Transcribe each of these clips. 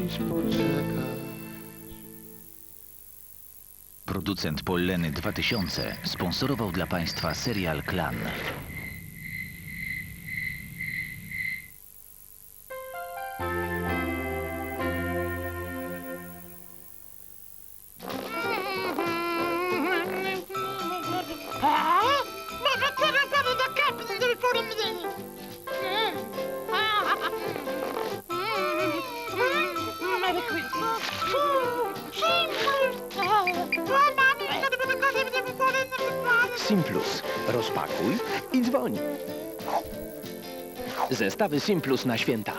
musisz poczekać. Producent Polleny 2000 sponsorował dla Państwa serial Klan. Simplus. Rozpakuj i dzwoń. Zestawy Simplus na święta.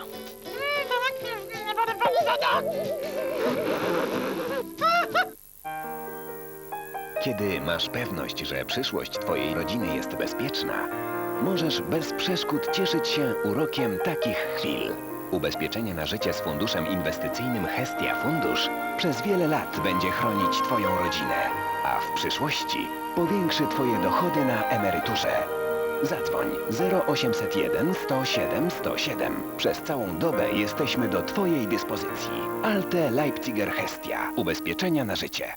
Kiedy masz pewność, że przyszłość Twojej rodziny jest bezpieczna, możesz bez przeszkód cieszyć się urokiem takich chwil. Ubezpieczenie na życie z funduszem inwestycyjnym Hestia Fundusz przez wiele lat będzie chronić Twoją rodzinę, a w przyszłości powiększy Twoje dochody na emeryturze. Zadzwoń 0801 107 107. Przez całą dobę jesteśmy do Twojej dyspozycji. Alte Leipziger Hestia. Ubezpieczenia na życie.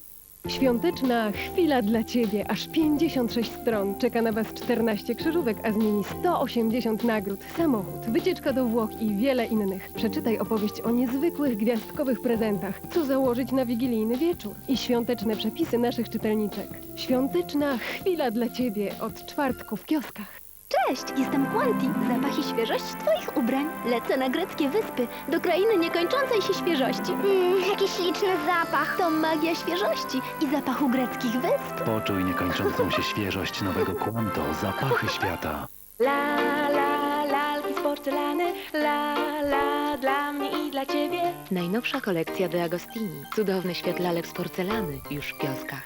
Świąteczna chwila dla Ciebie. Aż 56 stron. Czeka na Was 14 krzyżówek, a z nimi 180 nagród, samochód, wycieczka do Włoch i wiele innych. Przeczytaj opowieść o niezwykłych gwiazdkowych prezentach, co założyć na wigilijny wieczór i świąteczne przepisy naszych czytelniczek. Świąteczna chwila dla Ciebie od czwartku w kioskach. Cześć, jestem Quanti. Zapachy świeżość twoich ubrań. Lecę na greckie wyspy, do krainy niekończącej się świeżości. Mmm, jaki śliczny zapach. To magia świeżości i zapachu greckich wysp. Poczuj niekończącą się świeżość nowego Quanto, zapachy świata. La, la, lalki z porcelany, la, la, dla mnie i dla ciebie. Najnowsza kolekcja De Agostini. Cudowny świat lalek z porcelany już w kioskach.